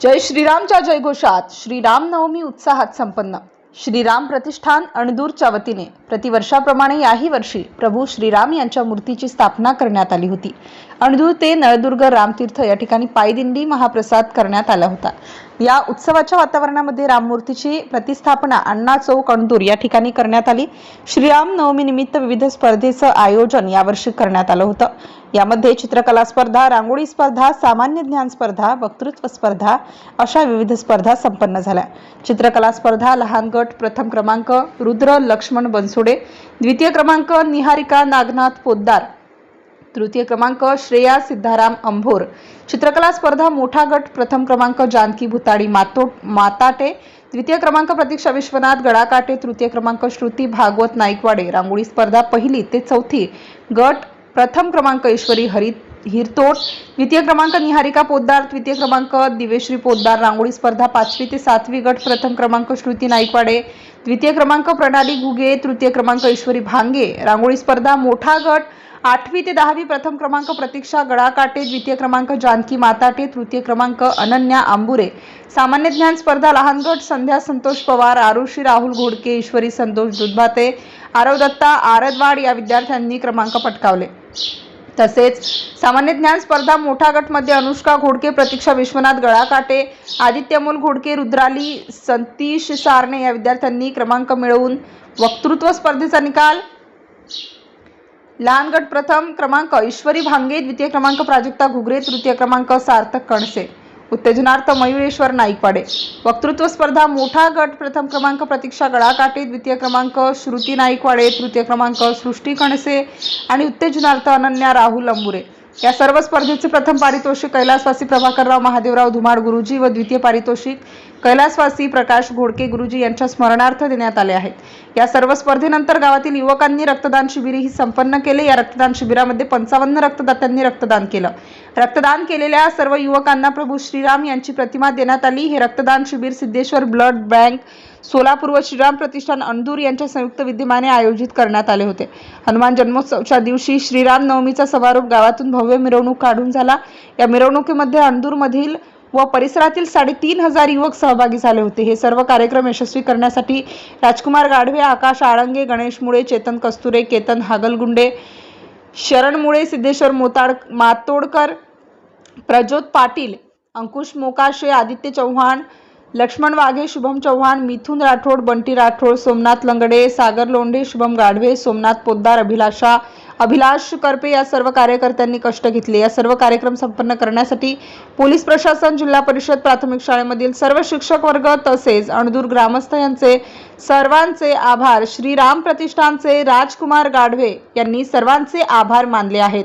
जय श्रीरामच्या जयघोषात श्रीराम नवमी उत्साहात संपन्न. श्रीराम प्रतिष्ठान अणदूरच्या वतीने प्रतिवर्षाप्रमाणे याही वर्षी प्रभू श्रीराम यांच्या मूर्तीची स्थापना करण्यात आली होती. अणदूर ते नळदुर्ग रामतीर्थ या ठिकाणी पायदिंडी महाप्रसाद करण्यात आला होता. या उत्सवाच्या वातावरणामध्ये राममूर्तीची प्रतिस्थापना अण्णा चौक अणदूर या ठिकाणी करण्यात आली. श्रीराम नवमी निमित्त विविध स्पर्धेचं आयोजन यावर्षी करण्यात आलं होतं. यामध्ये चित्रकला स्पर्धा रांगोळी स्पर्धा सामान्य ज्ञान स्पर्धा वक्तृत्व स्पर्धा अशा विविध स्पर्धा संपन्न झाल्या. चित्रकला स्पर्धा लहान गट प्रथम क्रमांक रुद्र लक्ष्मण बनसोडे द्वितीय क्रमांक निहारिका नागनाथ पोद्दार तृतीय क्रमांक श्रेया सिद्धाराम अंभोर. चित्रकला स्पर्धा मोठा गट प्रथम क्रमांक जानकी भुताडी मातो माताटे. द्वितीय क्रमांक प्रतीक्षा विश्वनाथ गडाकाटे. तृतीय क्रमांक श्रुती भागवत नाईकवाडे. रांगोळी स्पर्धा पहिली ते चौथी गट प्रथम क्रमांक ईश्वरी हरि हिरतोड. द्वितीय क्रमांक निहारिका पोद्दार. तृतीय क्रमांक दिवेश्री पोद्दार. रांगोळी स्पर्धा पाचवी ते सातवी गट प्रथम क्रमांक श्रुती नाईकवाडे. द्वितीय क्रमांक प्रणाली घुगे तृतीय क्रमांक ईश्वरी भांगे. रांगोळी स्पर्धा मोठा गट आठवी ते दहावी प्रथम क्रमांक प्रतीक्षा गडाकाटे द्वितीय क्रमांक जानकी माताटे तृतीय क्रमांक अनन्या आंबुरे. सामान्य ज्ञान स्पर्धा लहान गट संध्या संतोष पवार आरुषी राहुल घोडके ईश्वरी संतोष दुधभाते आरव दत्ता आरदवाड या विद्यार्थ्यांनी क्रमांक पटकावले. तसेच सामान्य ज्ञान स्पर्धा मोठा गटमध्ये अनुष्का घोडके प्रतीक्षा विश्वनाथ गळाकाटे आदित्यमोल घोडके रुद्राली संतीश सारणे या विद्यार्थ्यांनी क्रमांक मिळवून वक्तृत्व स्पर्धेचा निकाल लहान गट प्रथम क्रमांक ईश्वरी भांगे द्वितीय क्रमांक प्राजक्ता घुगरे तृतीय क्रमांक सार्थक कणसे. उत्तेजनार्थ मयुरेश्वर नाईकवाडे. वक्तृत्व स्पर्धा मोठा गट प्रथम क्रमांक प्रतीक्षा गळाकाटे द्वितीय क्रमांक श्रुती नाईकवाडे तृतीय क्रमांक सृष्टी कणसे आणि उत्तेजनार्थ अनन्या राहुल अंबुरे. या सर्व स्पर्धेचे प्रथम पारितोषिक कैलासवासी प्रभाकरराव महादेवराव धुमाड गुरुजी व द्वितीय पारितोषिक कैलासवासी प्रकाश घोडके गुरुजी यांच्या स्मरणार्थ देण्यात आले आहेत. या सर्व स्पर्धेनंतर गावातील युवकांनी रक्तदान शिबिरही संपन्न केले. या रक्तदान शिबिरामध्ये पंचावन्न रक्तदात्यांनी रक्तदान केलं. रक्तदान केलेल्या सर्व युवकांना प्रभू श्रीराम यांची प्रतिमा देण्यात आली. हे रक्तदान शिबिर सिद्धेश्वर ब्लड बँक सोलापूर व श्रीराम प्रतिष्ठान अंदूर यांच्या संयुक्त विद्यमाने आयोजित करण्यात आले होते. हनुमान जन्मोत्सवच्या दिवशी श्रीराम नवमीचा समारोप गावातून भव्य मिरवणूक काढून झाला. या मिरवणुकीमध्ये अंदूरमधील व परिसरातील साडेतीन हजार युवक सहभागी झाले होते. हे सर्व कार्यक्रम यशस्वी करण्यासाठी राजकुमार गाढवे आकाश आळंगे गणेश मुळे चेतन कस्तुरे केतन हागलगुंडे शरण मुळे सिद्धेश्वर मोताड मातोडकर प्रज्योत पाटील अंकुश मोकाशे आदित्य चव्हाण लक्ष्मण वाघे शुभम चव्हाण मिथुन राठोड बंटी राठोड सोमनाथ लंगडे सागर लोंढे शुभम गाढवे सोमनाथ पोद्दार अभिलाषा अभिलाष करपे या सर्व कार्यकर्त्यांनी कष्ट घेतले. या सर्व कार्यक्रम संपन्न करण्यासाठी पोलीस प्रशासन जिल्हा परिषद प्राथमिक शाळेमधील सर्व शिक्षक वर्ग तसेच अणदूर ग्रामस्थ यांचे सर्वांचे आभार. श्रीराम प्रतिष्ठानचे राजकुमार गाढवे यांनी सर्वांचे आभार मानले आहेत.